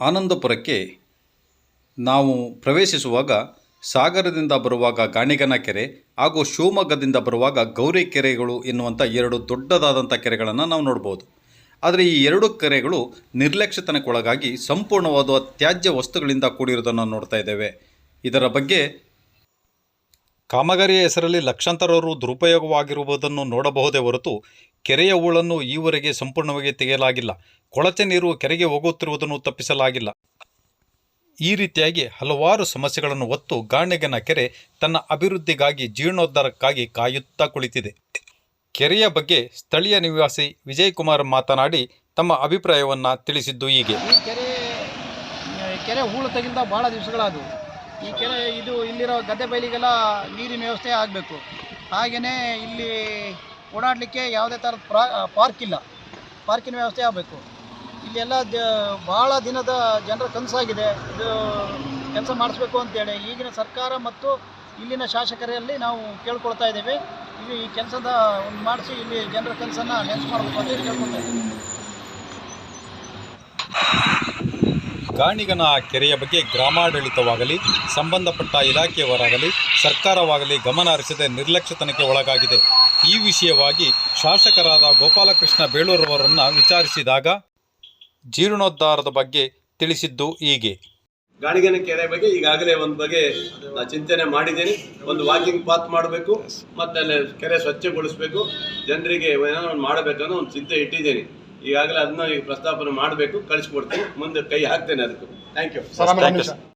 ಆನಂದಪುರಕ್ಕೆ ನಾವು ಪ್ರವೇಶಿಸುವಾಗ ಸಾಗರದಿಂದ ಬರುವಾಗ ಗಾಣಿಗನ ಕೆರೆ ಹಾಗೂ ಶಿವಮೊಗ್ಗದಿಂದ ಬರುವಾಗ ಗೌರಿ ಕೆರೆಗಳು ಎನ್ನುವಂಥ ಎರಡು ದೊಡ್ಡದಾದಂಥ ಕೆರೆಗಳನ್ನು ನಾವು ನೋಡ್ಬೋದು. ಆದರೆ ಈ ಎರಡು ಕೆರೆಗಳು ನಿರ್ಲಕ್ಷ್ಯತನಕ್ಕೊಳಗಾಗಿ ಸಂಪೂರ್ಣವಾದ ತ್ಯಾಜ್ಯ ವಸ್ತುಗಳಿಂದ ಕೂಡಿರುವುದನ್ನು ನೋಡ್ತಾ ಇದ್ದೇವೆ. ಇದರ ಬಗ್ಗೆ ಕಾಮಗಾರಿಯ ಹೆಸರಲ್ಲಿ ಲಕ್ಷಾಂತರ ರು ದುರುಪಯೋಗವಾಗಿರುವುದನ್ನು ನೋಡಬಹುದೇ ಹೊರತು ಕೆರೆಯ ಹೂಳನ್ನು ಈವರೆಗೆ ಸಂಪೂರ್ಣವಾಗಿ ತೆಗೆಯಲಾಗಿಲ್ಲ. ಕೊಳಚೆ ನೀರು ಕೆರೆಗೆ ಹೋಗುತ್ತಿರುವುದನ್ನು ತಪ್ಪಿಸಲಾಗಿಲ್ಲ. ಈ ರೀತಿಯಾಗಿ ಹಲವಾರು ಸಮಸ್ಯೆಗಳನ್ನು ಹೊತ್ತು ಗಾಣೆಗನ ಕೆರೆ ತನ್ನ ಅಭಿವೃದ್ಧಿಗಾಗಿ ಜೀರ್ಣೋದ್ಧಾರಕ್ಕಾಗಿ ಕಾಯುತ್ತಾ ಕುಳಿತಿದೆ. ಕೆರೆಯ ಬಗ್ಗೆ ಸ್ಥಳೀಯ ನಿವಾಸಿ ವಿಜಯ್ ಕುಮಾರ್ ಮಾತನಾಡಿ ತಮ್ಮ ಅಭಿಪ್ರಾಯವನ್ನು ತಿಳಿಸಿದ್ದು ಹೀಗೆ. ಈ ಕೆರೆ ಕೆರೆ ಹೂಳು ತೆಗಿಂತ ಭಾಳ ದಿವಸಗಳಾದವು. ಈ ಕೆರೆ, ಇದು ಇಲ್ಲಿರೋ ಗದ್ದೆ ಬೈಲಿಗೆಲ್ಲ ನೀರಿನ ವ್ಯವಸ್ಥೆ ಆಗಬೇಕು. ಹಾಗೆಯೇ ಇಲ್ಲಿ ಓಡಾಡಲಿಕ್ಕೆ ಯಾವುದೇ ಥರದ ಪ್ರಾ ಪಾರ್ಕ್ ಇಲ್ಲ. ಪಾರ್ಕಿನ ವ್ಯವಸ್ಥೆ ಆಗಬೇಕು. ಇಲ್ಲೆಲ್ಲ ದ ಭಾಳ ದಿನದ ಜನರ ಕನಸಾಗಿದೆ. ಇದು ಕೆಲಸ ಮಾಡಿಸ್ಬೇಕು ಅಂತೇಳಿ. ಈಗಿನ ಸರ್ಕಾರ ಮತ್ತು ಇಲ್ಲಿನ ಶಾಸಕರಲ್ಲಿ ನಾವು ಕೇಳ್ಕೊಳ್ತಾ ಇದ್ದೇವೆ. ಇಲ್ಲಿ ಈ ಕೆಲಸದ ಒಂದು ಮಾಡಿಸಿ ಇಲ್ಲಿ ಜನರ ಕನಸನ್ನು ನೆನ್ಸು ಮಾಡಬೇಕು ಅಂತ ಹೇಳಿ ಕೇಳ್ಕೊಳ್ತಾ ಇದ್ದೀವಿ. ಗಾಣಿಗನ ಕೆರೆಯ ಬಗ್ಗೆ ಗ್ರಾಮಾಡಳಿತವಾಗಲಿ, ಸಂಬಂಧಪಟ್ಟ ಇಲಾಖೆಯವರಾಗಲಿ, ಸರ್ಕಾರವಾಗಲಿ ಗಮನ ಹರಿಸದೆ ನಿರ್ಲಕ್ಷ್ಯತನಕ್ಕೆ ಒಳಗಾಗಿದೆ. ಈ ವಿಷಯವಾಗಿ ಶಾಸಕರಾದ ಗೋಪಾಲಕೃಷ್ಣ ಬೇಳೂರವರನ್ನು ವಿಚಾರಿಸಿದಾಗ ಜೀರ್ಣೋದ್ಧಾರದ ಬಗ್ಗೆ ತಿಳಿಸಿದ್ದು ಹೀಗೆ. ಗಾಣಿಗನ ಕೆರೆ ಬಗ್ಗೆ ಈಗಾಗಲೇ ಒಂದು ಬಗ್ಗೆ ಚಿಂತನೆ ಮಾಡಿದ್ದೀನಿ. ಒಂದು ವಾಕಿಂಗ್ ಪಾತ್ ಮಾಡಬೇಕು, ಮತ್ತೆ ಕೆರೆ ಸ್ವಚ್ಛಗೊಳಿಸಬೇಕು, ಜನರಿಗೆ ಏನೋ ಒಂದು ಮಾಡಬೇಕನ್ನೋ ಒಂದು ಚಿಂತೆ ಇಟ್ಟಿದ್ದೀನಿ. ಈಗಾಗಲೇ ಅದನ್ನ ಈಗ ಪ್ರಸ್ತಾಪನೆ ಮಾಡಬೇಕು ಕಳಿಸ್ಕೊಡ್ತೀನಿ ಮುಂದೆ ಕೈ ಹಾಕ್ತೇನೆ ಅದಕ್ಕೆ. Thank you